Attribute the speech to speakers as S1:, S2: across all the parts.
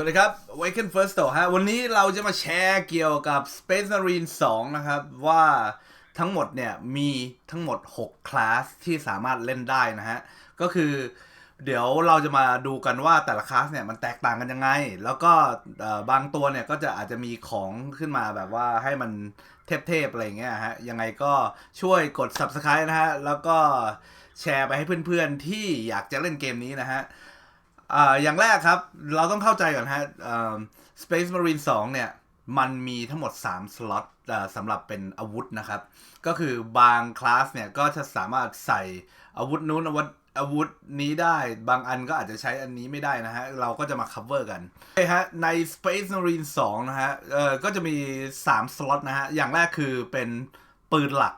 S1: วัสดีครับ Waken First Store ฮะ วันนี้เราจะมาแชร์เกี่ยวกับ Space Marine 2 นะครับ ว่าทั้งหมดเนี่ย มีทั้งหมด 6 คลาสที่สามารถเล่นได้นะฮะ ก็คือเดี๋ยวเราจะมาดูกันว่าแต่ละคลาสเนี่ย มันแตกต่างกันยังไง แล้วก็บางตัวเนี่ย ก็จะอาจจะมีของขึ้นมาแบบว่าให้มันเทพๆ อะไรเงี้ยฮะ ยังไงก็ช่วยกด Subscribe นะฮะ แล้วก็แชร์ไปให้เพื่อนๆที่อยากจะเล่นเกมนี้นะฮะ อ่าอย่างแรกครับ เราต้องเข้าใจก่อนฮะอ่า Space Marine 2 เนี่ย มันมีทั้งหมด 3 สล็อตสำหรับเป็นอาวุธนะครับ ก็คือบางคลาสเนี่ยก็จะสามารถใส่อาวุธนู้นอาวุธอาวุธนี้ได้บางอันก็อาจจะใช้อันนี้ไม่ได้นะฮะ เราก็จะมา cover กันโอเคฮะใน Space Marine 2 นะฮะเอ่อก็จะมี 3 สล็อตนะฮะ อย่างแรกคือเป็นปืนหลัก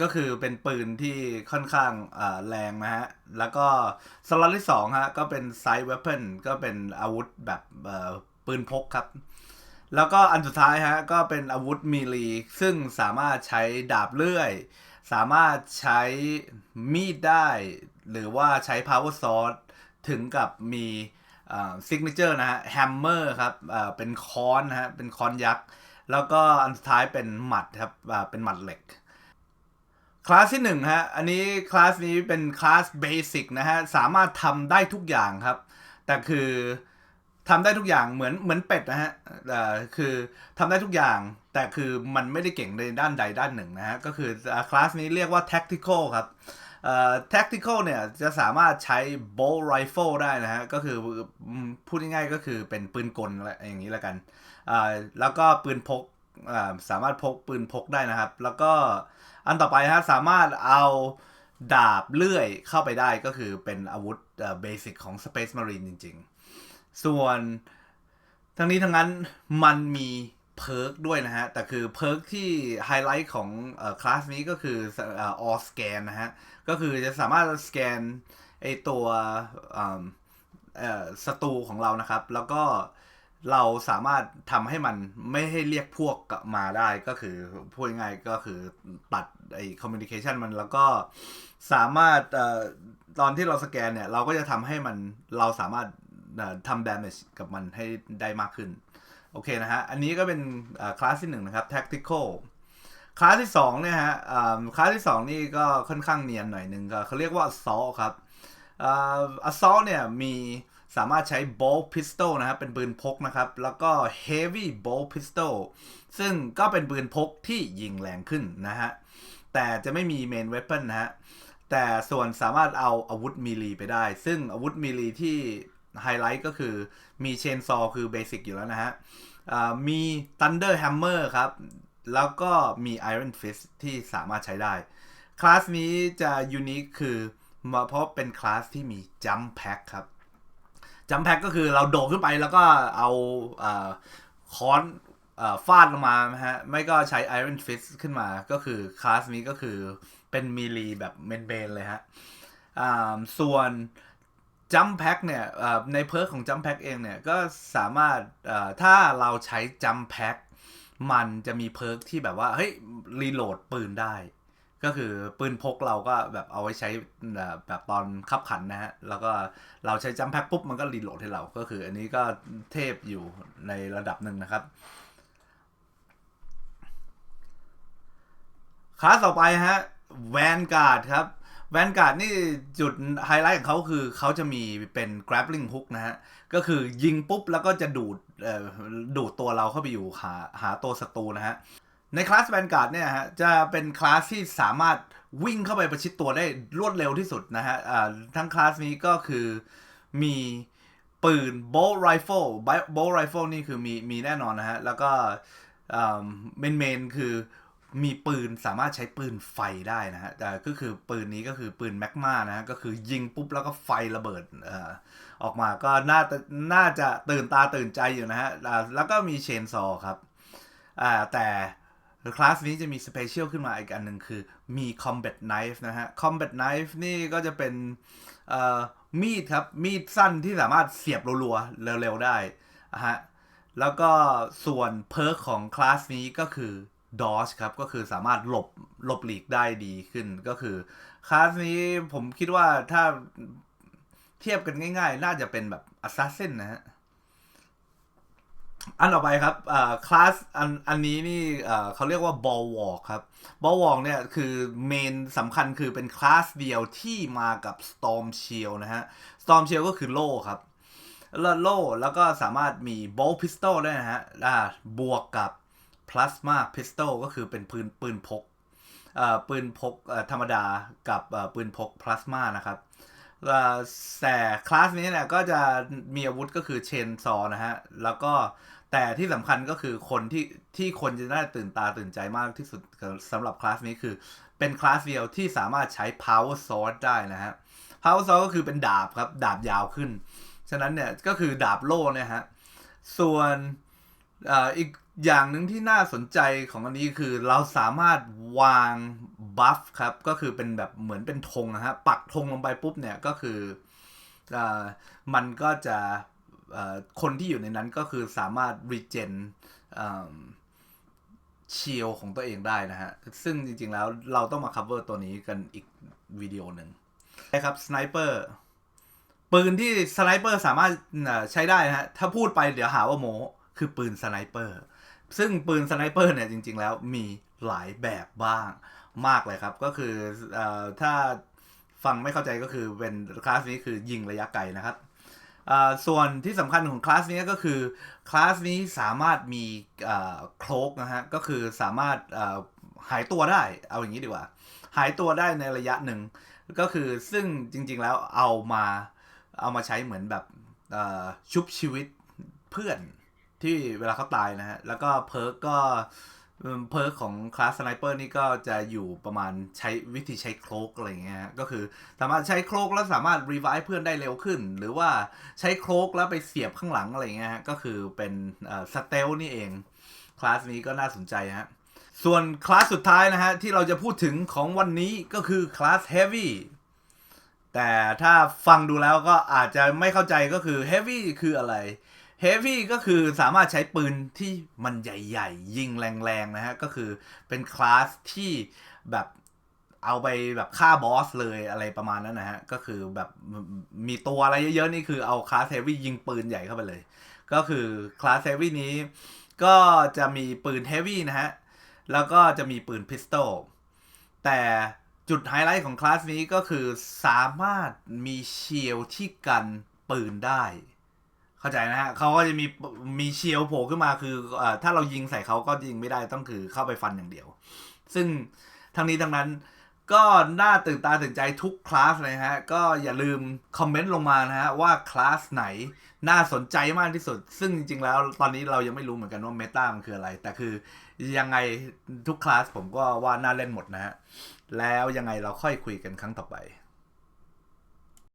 S1: ก็คือเป็นปืนที่ค่อนข้างแรงนะฮะ แล้วก็สล็อตที่2ฮะก็เป็นไซ d ์ weapon ก็เป็นอาวุธแบบปืนพกครับ แล้วก็อันสุดท้ายฮะก็เป็นอาวุธมีลีซึ่งสามารถใช้ดาบเลื่อย สามารถใช้มีดได้ หรือว่าใช้ power sword ถึงกับมีซิกเนเจอร์นะฮะแฮมเมอร์ครับเป็นค้อนนะฮะเป็นค้อนยักษ์ แล้วก็อันสุดท้ายเป็นหมัดครับเป็นหมัดเหล็ก คลาสที่หนึ่งฮะ อันนี้คลาสนี้เป็นคลาสเบสิกนะฮะ สามารถทำได้ทุกอย่างครับ แต่คือทำได้ทุกอย่างเหมือนเหมือนเป็ดนะฮะคือทำได้ทุกอย่าง แต่คือมันไม่ได้เก่งในด้านใดด้านหนึ่งนะฮะ ก็คือคลาสนี้เรียกว่า tactical ครับเอ่อ tactical เนี่ยจะสามารถใช้ bolt rifle ได้นะฮะ ก็คือพูดง่ายๆก็คือเป็นปืนกลอะไรอย่างนี้ละกัน แล้วก็ปืนพก สามารถพกปืนพกได้นะครับ แล้วก็อันต่อไปฮะสามารถเอาดาบเลื่อยเข้าไปได้ก็คือเป็นอาวุธเบสิกของ Space Marine จริง ๆ ส่วนทั้งนี้ทั้งนั้นมันมีเพิร์กด้วยนะฮะ แต่คือเพิร์กที่ไฮไลท์ของคลาสนี้ก็คือออ all scan นะฮะ ก็คือจะสามารถสแกนไอตัวศัตรูของเรานะครับ แล้วก็ เราสามารถทำให้มันไม่ให้เรียกพวกมาได้ก็คือพูดง่ายก็คือตัดไอคอมมิวนิเคชันมันแล้วก็สามารถเอ่อตอนที่เราสแกนเนี่ย เราก็จะทำให้มันเราสามารถเอ่อทำ damage กับมันให้ได้มากขึ้น โอเคนะฮะ อันนี้ก็เป็นคลาสที่หนึ่งนะครับ tactical คลาสที่สองเนี่ยฮะคลาสที่สองนี่ก็ค่อนข้างเนียนหน่อยหนึ่งก็เขาเรียกว่า assault ครับอ่า assault เนี่ยมี สามารถใช้ bolt pistol นะครับ เป็นปืนพกนะครับ แล้วก็ heavy bolt pistol ซึ่งก็เป็นปืนพกที่ยิงแรงขึ้นนะฮะ แต่จะไม่มี main weapon นะฮะ แต่ส่วนสามารถเอาอาวุธมีลีไปได้ ซึ่งอาวุธมีลีที่ไฮไลท์ก็คือมีเชนซอคือเบสิกอยู่แล้วนะฮะมี Thunder Hammer ครับ แล้วก็มี Iron Fist ที่สามารถใช้ได้ คลาสนี้จะยูนิคคือเพราะเป็นคลาสที่มี Jump Pack ครับ Jump Pack ก็คือเราโดดขึ้นไปแล้วก็เอาอาค้อนฟาดลงมาฮะ ไม่ก็ใช้ Iron Fist ขึ้นมา ก็คือคลาสนี้ก็คือเป็นมีลีแบบเมนเบนเลยฮะอ่าส่วน Jump Pack เนี่ยในเพิร์กของ Jump Pack เองเนี่ย ก็สามารถถ้าเราใช้ Jump Pack มันจะมีเพิร์กที่แบบว่า เฮ้ย รีโหลดปืนได้ ก็คือปืนพกเราก็แบบเอาไว้ใช้แบบตอนขับขันนะฮะ แล้วก็เราใช้ Jump Pack ปุ๊บมันก็รีโหลดให้เรา ก็คืออันนี้ก็เทพอยู่ในระดับหนึ่งนะครับคลาสต่อไปฮะแวนการ์ดครับแวนการ์ดนี่จุดไฮไลท์ของเขาคือเขาจะมีเป็น grappling hook นะฮะ ก็คือยิงปุ๊บแล้วก็จะดูดดูดตัวเราเข้าไปอยู่หาหาตัวศัตรูนะฮะ ในคลาสแวนการ์ดเนี่ยฮะจะเป็นคลาสที่สามารถวิ่งเข้าไปประชิดตัวได้รวดเร็วที่สุดนะฮะทั้งคลาสนี้ก็คือมีปืน bolt rifle bolt rifle นี่คือมีมีแน่นอนนะฮะ แล้วก็เมนเมนคือมีปืนสามารถใช้ปืนไฟได้นะฮะแต่ก็คือปืนนี้ก็คือปืนแมกมานะฮะ ก็คือยิงปุ๊บแล้วก็ไฟระเบิดออกมาก็น่าจะน่าจะตื่นตาตื่นใจอยู่นะฮะ แล้วก็มีเชนซอครับแต่ คลาสนี้จะมีสเปเชียลขึ้นมาอีกอันหนึ่งคือมี combat knife นะฮะ combat knife นี่ก็จะเป็นมีดครับ มีดสั้นที่สามารถเสียบรัวๆ เร็วๆ ได้นะฮะแล้วก็ส่วนเพิร์กของคลาสนี้ก็คือ dodge ครับ ก็คือสามารถหลบหลบหลีกได้ดีขึ้นก็คือคลาสนี้ผมคิดว่าถ้าเทียบกันง่ายๆ น่าจะเป็นแบบ assassin นะฮะ อันต่อไปครับอ่อคลาสอันอันนี้นี่เขาเรียกว่า ball walk ครับ ball walk เนี่ยคือเมนสำคัญคือเป็นคลาสเดียวที่มากับ storm shield นะฮะ storm shield ก็คือโล่ครับแล้วโล่แล้วก็สามารถมี bolt pistol ได้นะฮะบวกกับ plasma pistol ก็คือเป็นปืนปืนพกอ่อปืนพกธรรมดากับอ่อปืนพก plasma นะครับ แต่คลาสนี้เนี่ยก็จะมีอาวุธก็คือเชนซอนะฮะ แล้วก็แต่ที่สำคัญก็คือคนที่ที่คนจะได้ตื่นตาตื่นใจมากที่สุดสำหรับคลาสนี้คือ เป็นคลาสเดียวที่สามารถใช้ power sword ได้นะฮะ power sword ก็คือเป็นดาบครับ ดาบยาวขึ้น ฉะนั้นเนี่ยก็คือดาบโล่เนี่ยฮะ ส่วนออีก อย่างหนึ่งที่น่าสนใจของอันนี้คือเราสามารถวางบัฟครับ ก็คือเป็นแบบเหมือนเป็นธงนะฮะ ปักธงลงไปปุ๊บเนี่ยก็คืออมันก็จะคนที่อยู่ในนั้นก็คือสามารถรีเจนชีลของตัวเองได้นะฮะ ซึ่งจริงๆแล้วเราต้องมา cover ตัวนี้กันอีกวิดีโอหนึ่งนะครับสไนเปอร์ปืนที่สไนเปอร์สามารถใช้ได้นะฮะ ถ้าพูดไปเดี๋ยวหาว่าโมคือปืนสไนเปอร์ ซึ่งปืนสไนเปอร์เนี่ยจริง ๆ แล้วมีหลายแบบบ้างมากเลยครับ ก็คืออถ้าฟังไม่เข้าใจก็คือเป็นคลาสนี้คือยิงระยะไกลนะครับส่วนที่สำคัญของคลาสนี้ก็คือคลาสนี้สามารถมีโคลกนะฮะก็คือสามารถหายตัวได้เอาอย่างนี้ดีกว่า หายตัวได้ในระยะหนึ่ง ก็คือซึ่งจริงๆแล้วเอามาเอามาใช้เหมือนแบบชุบชีวิตเพื่อน ที่เวลาเขาตายนะฮะ แล้วก็เพิร์กก็เพิร์กของคลาสสไนเปอร์นี่ก็จะอยู่ประมาณใช้วิธีใช้โคลกอะไรเงี้ยฮะก็คือสามารถใช้โคลกแล้วสามารถรีไวซ์เพื่อนได้เร็วขึ้น หรือว่าใช้โคลกแล้วไปเสียบข้างหลังอะไรเงี้ยฮะก็คือเป็นสเตลนี่เองคลาสนี้ก็น่าสนใจฮะส่วนคลาสสุดท้ายนะฮะ ที่เราจะพูดถึงของวันนี้ก็คือคลาส Heavy แต่ถ้าฟังดูแล้วก็อาจจะไม่เข้าใจก็คือ Heavy คืออะไร Heavy ก็คือสามารถใช้ปืนที่มันใหญ่ ๆ ยิงแรงๆนะฮะ ก็คือเป็นคลาสที่แบบเอาไปแบบฆ่าบอสเลยอะไรประมาณนั้นนะฮะ ก็คือแบบมีตัวอะไรเยอะๆ นี่คือเอาคลาส Heavy ยิงปืนใหญ่เข้าไปเลย ก็คือคลาส Heavy นี้ก็จะมีปืน Heavy นะฮะ แล้วก็จะมีปืนพิสตอลแต่จุดไฮไลท์ของคลาสนี้ก็คือสามารถมีเชียลที่กันปืนได้ เข้าใจนะฮะเขาก็จะมีมีเชียลโผล่ขึ้นมาคือออถ้าเรายิงใส่เขาก็ยิงไม่ได้ต้องคือเข้าไปฟันอย่างเดียว ซึ่งทั้งนี้ทั้งนั้นก็น่าตื่นตาตื่นใจทุกคลาสเลยฮะ ก็อย่าลืมคอมเมนต์ลงมานะฮะ ว่าคลาสไหนน่าสนใจมากที่สุด ซึ่งจริงๆแล้วตอนนี้เรายังไม่รู้เหมือนกันว่าเมตามันคืออะไร แต่คือยังไงทุกคลาสผมก็ว่าน่าเล่นหมดนะฮะ แล้วยังไงเราค่อยคุยกันครั้งต่อไป